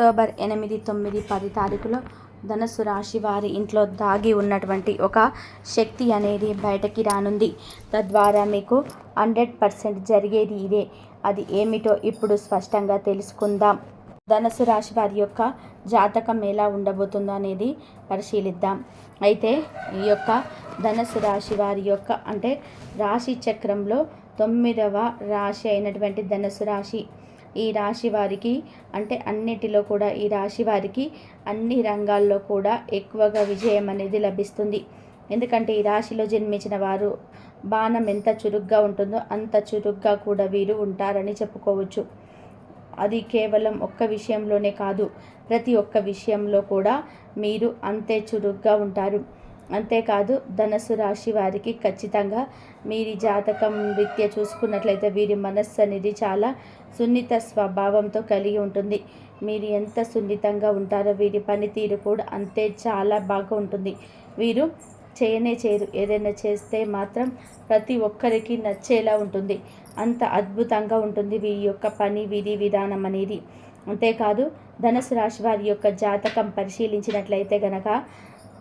October ఎనిమిది తొమ్మిది పది తారీఖులో ధనుసు రాశి వారి ఇంట్లో దాగి ఉన్నటువంటి ఒక శక్తి అనేది బయటకి రానుంది. తద్వారా మీకు హండ్రెడ్ పర్సెంట్ జరిగేది ఇదే. అది ఏమిటో ఇప్పుడు స్పష్టంగా తెలుసుకుందాం. ధనుసు రాశి వారి యొక్క జాతకం ఎలా ఉండబోతుందో అనేది పరిశీలిద్దాం. అయితే ఈ యొక్క ధనుసు రాశి వారి యొక్క అంటే రాశి చక్రంలో తొమ్మిదవ రాశి అయినటువంటి ధనుసు రాశి ఈ రాశి వారికి అంటే అన్నిటిలో కూడా ఈ రాశి వారికి అన్ని రంగాల్లో కూడా ఎక్కువగా విజయం అనేది లభిస్తుంది. ఎందుకంటే ఈ రాశిలో జన్మించిన వారు బాణం ఎంత చురుగ్గా ఉంటుందో అంత చురుగ్గా కూడా వీరు ఉంటారని చెప్పుకోవచ్చు. అది కేవలం ఒక్క విషయంలోనే కాదు ప్రతి ఒక్క విషయంలో కూడా మీరు అంతే చురుగ్గా ఉంటారు. అంతేకాదు ధనస్సు రాశి వారికి ఖచ్చితంగా మీరి జాతకం రీత్యా చూసుకున్నట్లయితే వీరి మనస్సు అనేది చాలా సున్నిత స్వభావంతో కలిగి ఉంటుంది. మీరు ఎంత సున్నితంగా ఉంటారో వీరి పనితీరు కూడా అంతే చాలా బాగా ఉంటుంది. వీరు చేయనే చేయరు. ఏదైనా చేస్తే మాత్రం ప్రతి ఒక్కరికి నచ్చేలా ఉంటుంది. అంత అద్భుతంగా ఉంటుంది వీరి యొక్క పని విధి విధానం అనేది. అంతేకాదు ధనుసు రాశి వారి యొక్క జాతకం పరిశీలించినట్లయితే గనక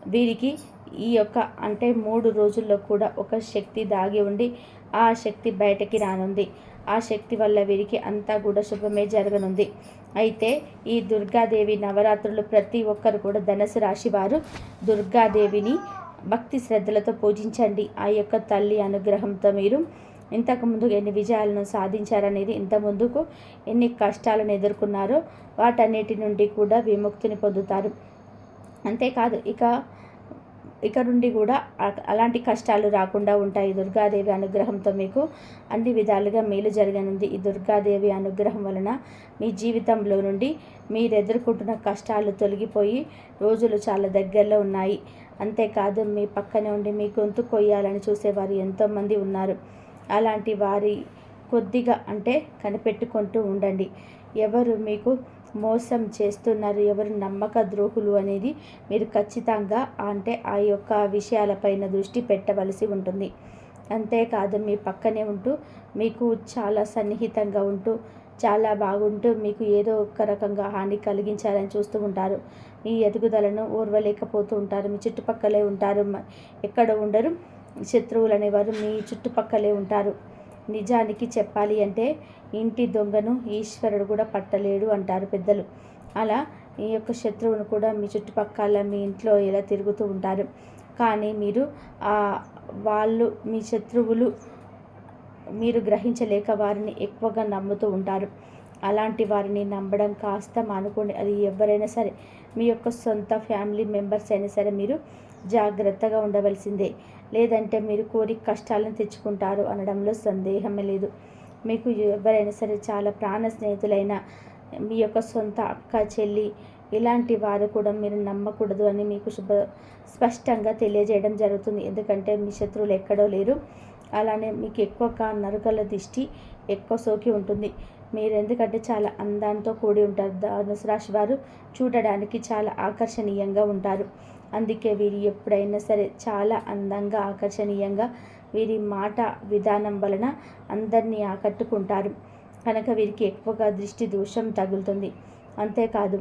వీరికి ఈ యొక్క అంటే మూడు రోజుల్లో కూడా ఒక శక్తి దాగి ఉండి ఆ శక్తి బయటకి రానుంది. ఆ శక్తి వల్ల వీరికి అంతా కూడా శుభమే జరగనుంది. అయితే ఈ దుర్గాదేవి నవరాత్రులు ప్రతి ఒక్కరు కూడా ధనసు రాశి వారు దుర్గాదేవిని భక్తి శ్రద్ధలతో పూజించండి. ఆ యొక్క తల్లి అనుగ్రహంతో మీరు ఇంతకుముందు ఎన్ని విజయాలను సాధించారనేది ఇంత ముందుకు ఎన్ని కష్టాలను ఎదుర్కొన్నారో వాటన్నిటి నుండి కూడా విముక్తిని పొందుతారు. అంతేకాదు ఇక ఇక నుండి కూడా అలాంటి కష్టాలు రాకుండా ఉంటాయి. దుర్గాదేవి అనుగ్రహంతో మీకు అన్ని విధాలుగా మేలు జరగనుంది. ఈ దుర్గాదేవి అనుగ్రహం వలన మీ జీవితంలో నుండి మీరు ఎదుర్కొంటున్న కష్టాలు తొలగిపోయి రోజులు చాలా దగ్గరలో ఉన్నాయి. అంతేకాదు మీ పక్కనే ఉండి మీ గొంతు కొయ్యాలని చూసేవారు ఎంతోమంది ఉన్నారు. అలాంటి వారి కొద్దిగా అంటే కనిపెట్టుకుంటూ ఉండండి. ఎవరు మీకు మోసం చేస్తున్నారు. ఎవరు నమ్మక ద్రోహులు అనేది మీరు ఖచ్చితంగా అంటే ఆ యొక్క విషయాలపైన దృష్టి పెట్టవలసి ఉంటుంది. అంతేకాదు మీ పక్కనే ఉంటూ మీకు చాలా సన్నిహితంగా ఉంటూ చాలా బాగుంటూ మీకు ఏదో ఒక రకంగా హాని కలిగించాలని చూస్తూ ఉంటారు. మీ ఎదుగుదలను ఓర్వలేకపోతూ ఉంటారు. మీ చుట్టుపక్కలే ఉంటారు. ఎక్కడ ఉండరు. శత్రువులు అనేవారు మీ చుట్టుపక్కలే ఉంటారు. నిజానికి చెప్పాలి అంటే ఇంటి దొంగను ఈశ్వరుడు కూడా పట్టలేడు అంటారు పెద్దలు. అలా ఈ యొక్క శత్రువును కూడా మీ చుట్టుపక్కల మీ ఇంట్లో ఇలా తిరుగుతూ ఉంటారు. కానీ మీరు వాళ్ళు మీ శత్రువులు మీరు గ్రహించలేక వారిని ఎక్కువగా నమ్ముతూ ఉంటారు. అలాంటి వారిని నమ్మడం కాస్త మానుకోండి. అది ఎవరైనా సరే మీ యొక్క సొంత ఫ్యామిలీ మెంబర్స్ అయినా సరే మీరు జాగ్రత్తగా ఉండవలసిందే. లేదంటే మీరు కోరి కష్టాలను తెచ్చుకుంటారు అనడంలో సందేహమే లేదు. మీకు ఎవరైనా సరే చాలా ప్రాణ స్నేహితులైన మీ యొక్క సొంత అక్క చెల్లి ఇలాంటి వారు కూడా మీరు నమ్మకూడదు అని మీకు శుభ స్పష్టంగా తెలియజేయడం జరుగుతుంది. ఎందుకంటే మీ శత్రువులు ఎక్కడో లేరు. అలానే మీకు ఎక్కువ నరుకల దిష్టి ఎక్కువ సోకి ఉంటుంది. మీరు ఎందుకంటే చాలా అందంతో కూడి ఉంటారు. ధనుసు రాశి వారు చూడడానికి చాలా ఆకర్షణీయంగా ఉంటారు. అందుకే వీరు ఎప్పుడైనా సరే చాలా అందంగా ఆకర్షణీయంగా వీరి మాట విధానం వలన అందరినీ ఆకట్టుకుంటారు. కనుక వీరికి ఎక్కువగా దృష్టి దోషం తగులుతుంది. అంతేకాదు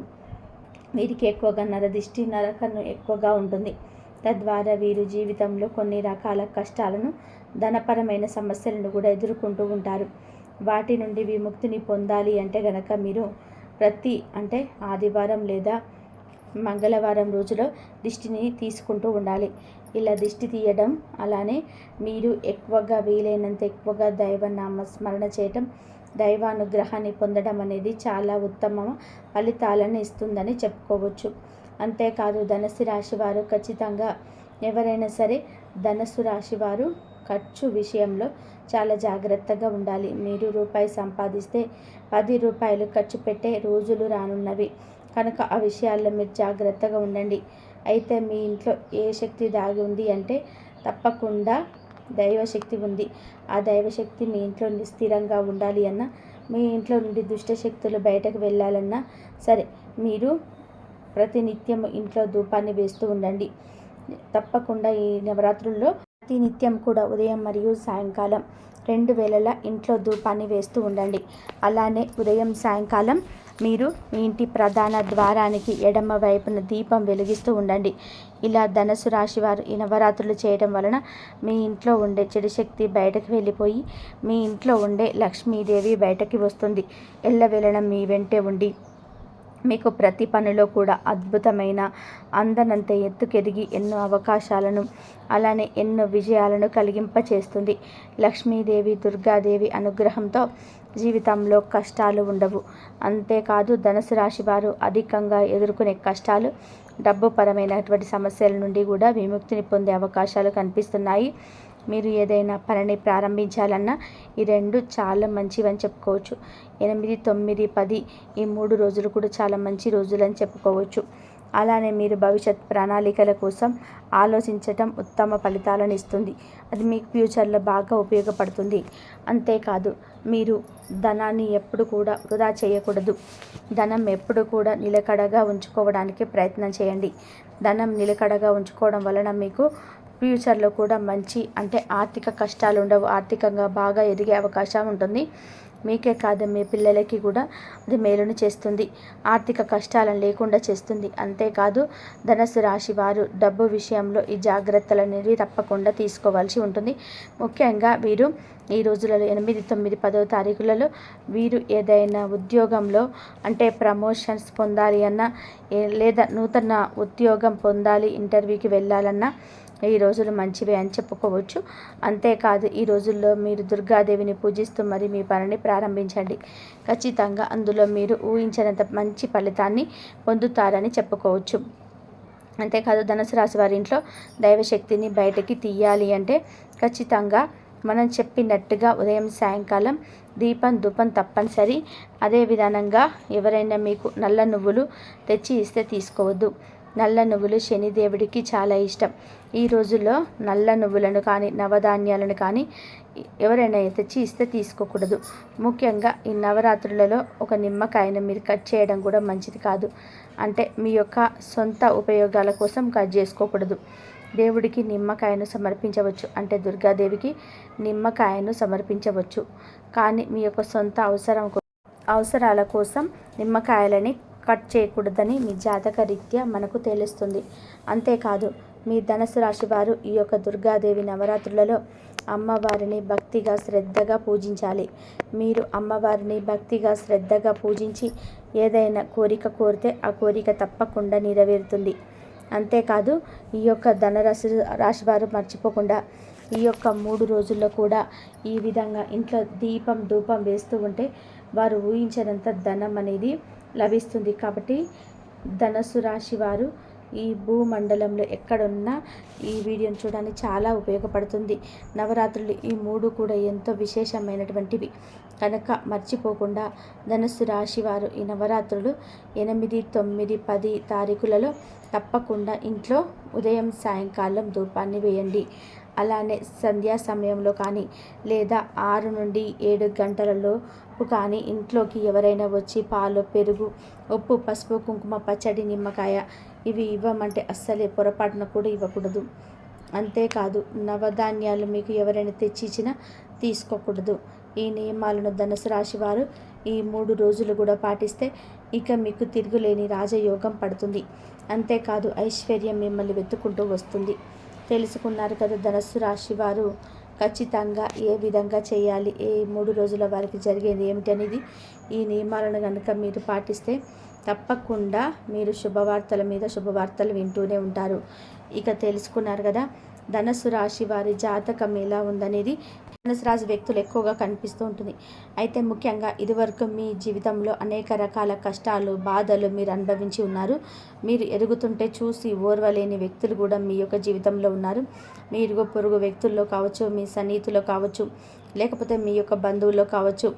వీరికి ఎక్కువగా నరదిష్టి నరకను ఎక్కువగా ఉంటుంది. తద్వారా వీరు జీవితంలో కొన్ని రకాల కష్టాలను ధనపరమైన సమస్యలను కూడా ఎదుర్కొంటూ ఉంటారు. వాటి నుండి విముక్తిని పొందాలి అంటే గనక మీరు ప్రతి అంటే ఆదివారం లేదా మంగళవారం రోజులో దిష్టిని తీసుకుంటూ ఉండాలి. ఇలా దిష్టి తీయడం అలానే మీరు ఎక్కువగా వీలైనంత ఎక్కువగా దైవ నామ స్మరణ చేయటం దైవానుగ్రహాన్ని పొందడం అనేది చాలా ఉత్తమ ఫలితాలను ఇస్తుందని చెప్పుకోవచ్చు. అంతేకాదు ధనస్సు రాశి వారు ఖచ్చితంగా ఎవరైనా సరే ధనస్సు రాశి వారు ఖర్చు విషయంలో చాలా జాగ్రత్తగా ఉండాలి. మీరు రూపాయి సంపాదిస్తే పది రూపాయలు ఖర్చు పెట్టే రోజులు రానున్నవి. కనుక ఆ విషయాల్లో మీరు జాగ్రత్తగా ఉండండి. అయితే మీ ఇంట్లో ఏ శక్తి దాగి ఉంది అంటే తప్పకుండా దైవశక్తి ఉంది. ఆ దైవశక్తి మీ ఇంట్లో స్థిరంగా ఉండాలి అన్న మీ ఇంట్లో నుండి దుష్ట శక్తులు బయటకు వెళ్ళాలన్నా సరే మీరు ప్రతినిత్యం ఇంట్లో ధూపాన్ని వేస్తూ ఉండండి. తప్పకుండా ఈ నవరాత్రుల్లో ప్రతినిత్యం కూడా ఉదయం మరియు సాయంకాలం రెండు వేళల ఇంట్లో ధూపాన్ని వేస్తూ ఉండండి. అలానే ఉదయం సాయంకాలం మీరు మీ ఇంటి ప్రధాన ద్వారానికి ఎడమ వైపున దీపం వెలిగిస్తూ ఉండండి. ఇలా ధనుసు రాశి వారు ఈ నవరాత్రులు చేయడం వలన మీ ఇంట్లో ఉండే చెడు శక్తి బయటకు వెళ్ళిపోయి మీ ఇంట్లో ఉండే లక్ష్మీదేవి బయటకి వస్తుంది. ఎల్లవెల్లడం మీ వెంటే ఉండి మీకు ప్రతి పనిలో కూడా అద్భుతమైన అందనంత ఎత్తుకెదిగి ఎన్నో అవకాశాలను అలానే ఎన్నో విజయాలను కలిగింపచేస్తుంది. లక్ష్మీదేవి దుర్గాదేవి అనుగ్రహంతో జీవితంలో కష్టాలు ఉండవు. అంతేకాదు ధనుసు రాశి వారు అధికంగా ఎదుర్కొనే కష్టాలు డబ్బు పరమైనటువంటి సమస్యల నుండి కూడా విముక్తిని పొందే అవకాశాలు కనిపిస్తున్నాయి. మీరు ఏదైనా పనిని ప్రారంభించాలన్నా ఈ రెండు చాలా మంచివని చెప్పుకోవచ్చు. ఎనిమిది తొమ్మిది పది ఈ మూడు రోజులు కూడా చాలా మంచి రోజులు అని చెప్పుకోవచ్చు. అలానే మీరు భవిష్యత్ ప్రణాళికల కోసం ఆలోచించటం ఉత్తమ ఫలితాలను ఇస్తుంది. అది మీకు ఫ్యూచర్లో బాగా ఉపయోగపడుతుంది. అంతేకాదు మీరు ధనాన్ని ఎప్పుడు కూడా వృధా చేయకూడదు. ధనం ఎప్పుడు కూడా నిలకడగా ఉంచుకోవడానికి ప్రయత్నం చేయండి. ధనం నిలకడగా ఉంచుకోవడం వలన మీకు ఫ్యూచర్లో కూడా మంచి అంటే ఆర్థిక కష్టాలు ఉండవు. ఆర్థికంగా బాగా ఎదిగే అవకాశం ఉంటుంది. మీకే కాదు మీ పిల్లలకి కూడా అది మేలును చేస్తుంది. ఆర్థిక కష్టాలను లేకుండా చేస్తుంది. అంతేకాదు ధనస్సు రాశి వారు డబ్బు విషయంలో ఈ జాగ్రత్తలు అనేవి తప్పకుండా తీసుకోవాల్సి ఉంటుంది. ముఖ్యంగా వీరు ఈ రోజులలో ఎనిమిది తొమ్మిది పదవ తారీఖులలో వీరు ఏదైనా ఉద్యోగంలో అంటే ప్రమోషన్స్ పొందాలి అన్నా లేదా నూతన ఉద్యోగం పొందాలి ఇంటర్వ్యూకి వెళ్ళాలన్నా ఈ రోజులు మంచివే అని చెప్పుకోవచ్చు. అంతేకాదు ఈ రోజుల్లో మీరు దుర్గాదేవిని పూజిస్తూ మరి మీ పనిని ప్రారంభించండి. ఖచ్చితంగా అందులో మీరు ఊహించినంత మంచి ఫలితాన్ని పొందుతారని చెప్పుకోవచ్చు. అంతేకాదు ధనుసు రాశి వారి ఇంట్లో దైవశక్తిని బయటకి తీయాలి అంటే ఖచ్చితంగా మనం చెప్పినట్టుగా ఉదయం సాయంకాలం దీపం ధూపం తప్పనిసరి. అదే విధానంగా ఎవరైనా మీకు నల్ల నువ్వులు తెచ్చి ఇస్తే తీసుకోవద్దు. నల్ల నువ్వులు శనిదేవుడికి చాలా ఇష్టం. ఈ రోజుల్లో నల్ల నువ్వులను కానీ నవధాన్యాలను కానీ ఎవరైనా తెచ్చి ఇస్తే తీసుకోకూడదు. ముఖ్యంగా ఈ నవరాత్రులలో ఒక నిమ్మకాయను మీరు కట్ చేయడం కూడా మంచిది కాదు. అంటే మీ యొక్క సొంత ఉపయోగాల కోసం కట్ చేసుకోకూడదు. దేవుడికి నిమ్మకాయను సమర్పించవచ్చు. అంటే దుర్గాదేవికి నిమ్మకాయను సమర్పించవచ్చు. కానీ మీ యొక్క సొంత అవసరం అవసరాల కోసం నిమ్మకాయలని కట్ చేయకూడదని మీ జాతక రీత్యా మనకు తెలుస్తుంది. అంతేకాదు మీ ధనసు రాశి వారు ఈ యొక్క దుర్గాదేవి నవరాత్రులలో అమ్మవారిని భక్తిగా శ్రద్ధగా పూజించాలి. మీరు అమ్మవారిని భక్తిగా శ్రద్ధగా పూజించి ఏదైనా కోరిక కోరితే ఆ కోరిక తప్పకుండా నెరవేరుతుంది. అంతేకాదు ఈ యొక్క ధనరాశి రాశి వారు మర్చిపోకుండా ఈ యొక్క మూడు రోజుల్లో కూడా ఈ విధంగా ఇంట్లో దీపం ధూపం వేస్తూ ఉంటే వారు ఊహించినంత ధనం అనేది లభిస్తుంది. కాబట్టి ధనస్సు రాశి వారు ఈ భూమండలంలో ఎక్కడున్నా ఈ వీడియోని చూడడానికి చాలా ఉపయోగపడుతుంది. నవరాత్రులు ఈ మూడు కూడా ఎంతో విశేషమైనటువంటివి. కనుక మర్చిపోకుండా ధనుస్సు రాశి వారు ఈ నవరాత్రులు ఎనిమిది తొమ్మిది పది తారీఖులలో తప్పకుండా ఇంట్లో ఉదయం సాయంకాలం ధూపాన్ని వేయండి. అలానే సంధ్యా సమయంలో కానీ లేదా ఆరు నుండి ఏడు గంటలలో కానీ ఇంట్లోకి ఎవరైనా వచ్చి పాలు పెరుగు ఉప్పు పసుపు కుంకుమ పచ్చడి నిమ్మకాయ ఇవి ఇవ్వమంటే అస్సలే పొరపాటున కూడా ఇవ్వకూడదు. అంతేకాదు నవధాన్యాలు మీకు ఎవరైనా తెచ్చిచ్చినా తీసుకోకూడదు. ఈ నియమాలను ధనుసు రాశి వారు ఈ మూడు రోజులు కూడా పాటిస్తే ఇక మీకు తిరుగులేని రాజయోగం పడుతుంది. అంతేకాదు ఐశ్వర్యం మిమ్మల్ని వెతుకుంటూ వస్తుంది. తెలుసుకున్నారు కదా ధనస్సు రాశి వారు ఖచ్చితంగా ఏ విధంగా చేయాలి ఏ మూడు రోజుల వారికి జరిగేది ఏమిటనేది ఈ నియమాలను కనుక మీరు పాటిస్తే తప్పకుండా మీరు శుభవార్తల మీద శుభవార్తలు వింటూనే ఉంటారు. ఇక తెలుసుకున్నారు కదా ధనస్సు రాశి వారి జాతకం ఎలా ఉందనేది ధనుసు రాశి వ్యక్తులు ఎక్కువగా కనిపిస్తూ ఉంటుంది. అయితే ముఖ్యంగా ఇదివరకు మీ జీవితంలో అనేక రకాల కష్టాలు బాధలు మీరు అనుభవించి ఉన్నారు. మీరు ఎరుగుతుంటే చూసి ఓర్వలేని వ్యక్తులు కూడా మీ యొక్క జీవితంలో ఉన్నారు. మీ ఇరుగు పొరుగు వ్యక్తుల్లో కావచ్చు మీ సన్నిహితులు కావచ్చు లేకపోతే మీ యొక్క బంధువుల్లో కావచ్చు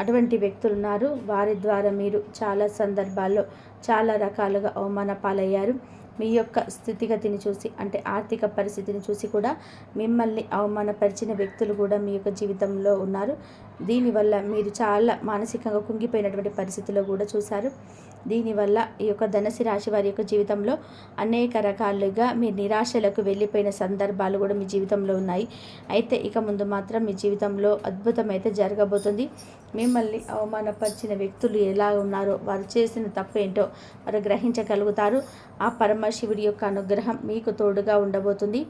అటువంటి వ్యక్తులు ఉన్నారు. వారి ద్వారా మీరు చాలా సందర్భాల్లో చాలా రకాలుగా అవమాన పాలయ్యారు మీ యొక్క స్థితిగతిని చూసి అంటే ఆర్థిక పరిస్థితిని చూసి కూడా మిమ్మల్ని అవమానపరిచిన వ్యక్తులు కూడా మీ యొక్క జీవితంలో ఉన్నారు. దీనివల్ల మీరు చాలా మానసికంగా కుంగిపోయినటువంటి పరిస్థితిలో కూడా చూశారు. దీనివల్ల ఈ యొక్క ధనసి రాశి వారి యొక్క జీవితంలో అనేక రకాలుగా మీ నిరాశలకు వెళ్ళిపోయిన సందర్భాలు కూడా మీ జీవితంలో ఉన్నాయి. అయితే ఇక ముందు మాత్రం మీ జీవితంలో అద్భుతం అయితే జరగబోతుంది. మిమ్మల్ని అవమానపరిచిన వ్యక్తులు ఎలా ఉన్నారో వారు చేసిన తప్పు ఏంటో వారు గ్రహించగలుగుతారు. ఆ పరమశివుడి యొక్క అనుగ్రహం మీకు తోడుగా ఉండబోతుంది.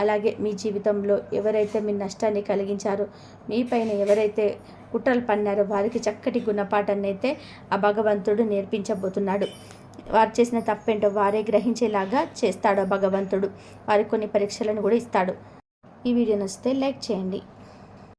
అలాగే మీ జీవితంలో ఎవరైతే మీ నష్టాన్ని కలిగించారో మీ పైన ఎవరైతే కుట్రలు పన్నారో వారికి చక్కటి గుణపాఠాన్ని అయితే ఆ భగవంతుడు నేర్పించబోతున్నాడు. వారు చేసిన తప్పేంటో వారే గ్రహించేలాగా చేస్తాడు ఆ భగవంతుడు. వారికి కొన్ని పరీక్షలను కూడా ఇస్తాడు. ఈ వీడియో నచ్చితే లైక్ చేయండి.